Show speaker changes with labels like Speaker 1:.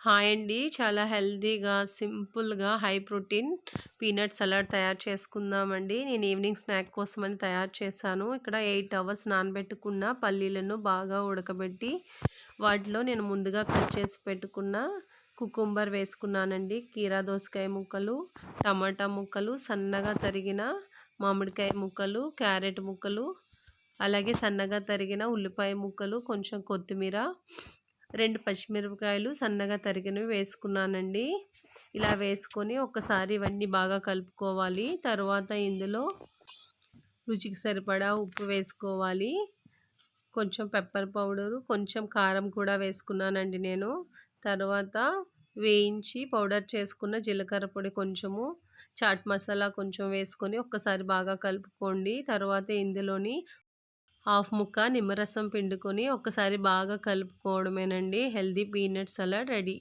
Speaker 1: Hi అండి. చాలా హెల్తీగా, సింపుల్‌గా, హై ప్రోటీన్ పీనట్ సలాడ్ తయారు చేసుకుందామండి. నేను ఈవినింగ్ స్నాక్ కోసమని తయారు చేశాను. ఇక్కడ ఎయిట్ అవర్స్ నానబెట్టుకున్న పల్లీలను బాగా ఉడకబెట్టి, వాటిలో నేను ముందుగా కట్ చేసి పెట్టుకున్న కుకుంబర్ వేసుకున్నానండి. కీరా దోసకాయ ముక్కలు, టమాటా ముక్కలు, సన్నగా తరిగిన మామిడికాయ ముక్కలు, క్యారెట్ ముక్కలు, అలాగే సన్నగా తరిగిన ఉల్లిపాయ ముక్కలు, కొంచెం కొత్తిమీర, రెండు పచ్చిమిరపకాయలు సన్నగా తరిగినవి వేసుకున్నానండి. ఇలా వేసుకొని ఒకసారి ఇవన్నీ బాగా కలుపుకోవాలి. తర్వాత ఇందులో రుచికి సరిపడా ఉప్పు వేసుకోవాలి. కొంచెం పెప్పర్ పౌడరు, కొంచెం కారం కూడా వేసుకున్నానండి నేను. తర్వాత వేయించి పౌడర్ చేసుకున్న జీలకర్ర పొడి కొంచెము, చాట్ మసాలా కొంచెం వేసుకొని ఒక్కసారి బాగా కలుపుకోండి. తర్వాత ఇందులోని హాఫ్ ముక్క నిమ్మరసం పిండుకొని ఒక్కసారి బాగా కలుపుకోవడమేనండి. Healthy peanut salad ready.